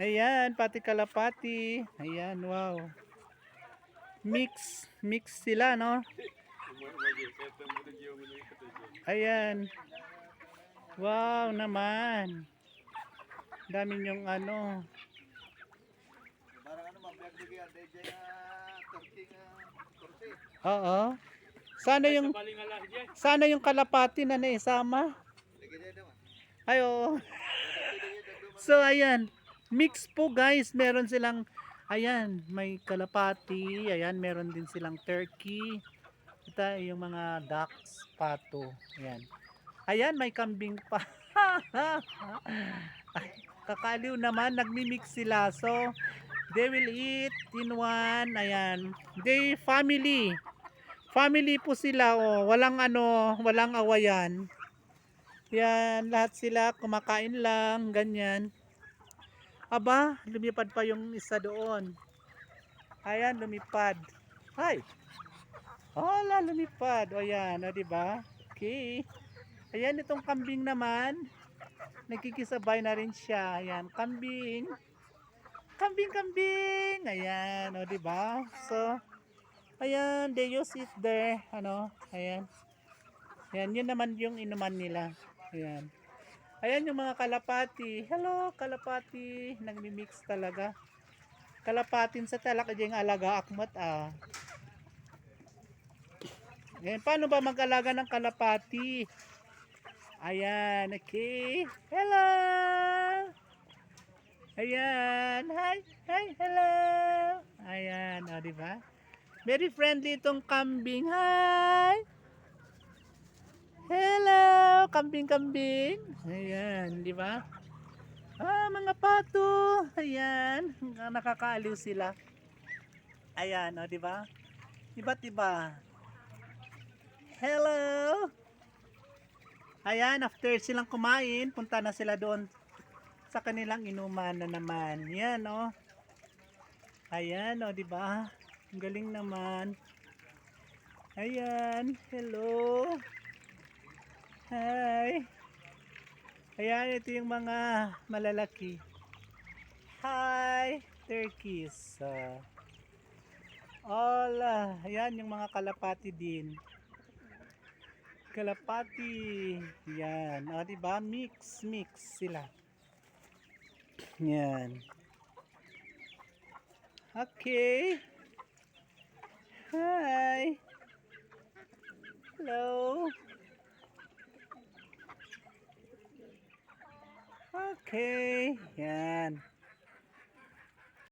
Ayan, pati kalapati. Ayan, wow. Mix, mix sila, no? Ayan. Wow naman. Dami yung ano. Parang ano, mabiyag-bigyan. Dahil dyan na turkey nga. Turkey. Oo. Sana yung sana yung kalapati na naisama. Ay, oo. So, ayan. Mix po, guys. Meron silang, ayan, may kalapati. Ayan, meron din silang turkey. Ito yung mga ducks, pato. Ayan. Ayan, may kambing pa. Kakaliw naman, nagmi-mix sila. So, they will eat in one. Ayan. They family. Family po sila, oh. Walang ano, walang awayan. Yan, lahat sila kumakain lang, ganyan. Aba, lumipad pa yung isa doon. Ayan, lumipad. Ay. Hala, lumipad. O yan, o diba? Okay. Ayan, itong kambing naman. Nagkikisabay na rin siya. Ayan, kambing. Kambing, kambing. Ayan, o diba? So, ayan, they use it there. Ano, ayan. Ayan, yun naman yung inuman nila. Ayan. Ayan yung mga kalapati. Hello, kalapati. Nagmi-mix talaga. Kalapatin sa talak yung alaga akmat ah. Ayan, paano ba mag-alaga ng kalapati? Ayan, okay. Hello! Ayan, hi, hi, hello! Ayan, o, di ba? Very friendly itong kambing. Hi! Kambing-kambing. Ayan, di ba? Ah, mga pato. Ayan, nakakaaliw sila. Ayan, o, di ba? Iba't iba. Hello. Ayan, after silang kumain, punta na sila doon sa kanilang inuman na naman. Yan, o. Ayan, o, di ba? Ang galing naman. Ayan, hello. Hi. Ayan, ito yung mga malalaki. Hi, turkeys. Uh, all, ah, ayan yung mga kalapati din. Kalapati. Yan. O, diba? Mix, mix sila. Yan. Okay. Hi. Hello. Okay. Yan.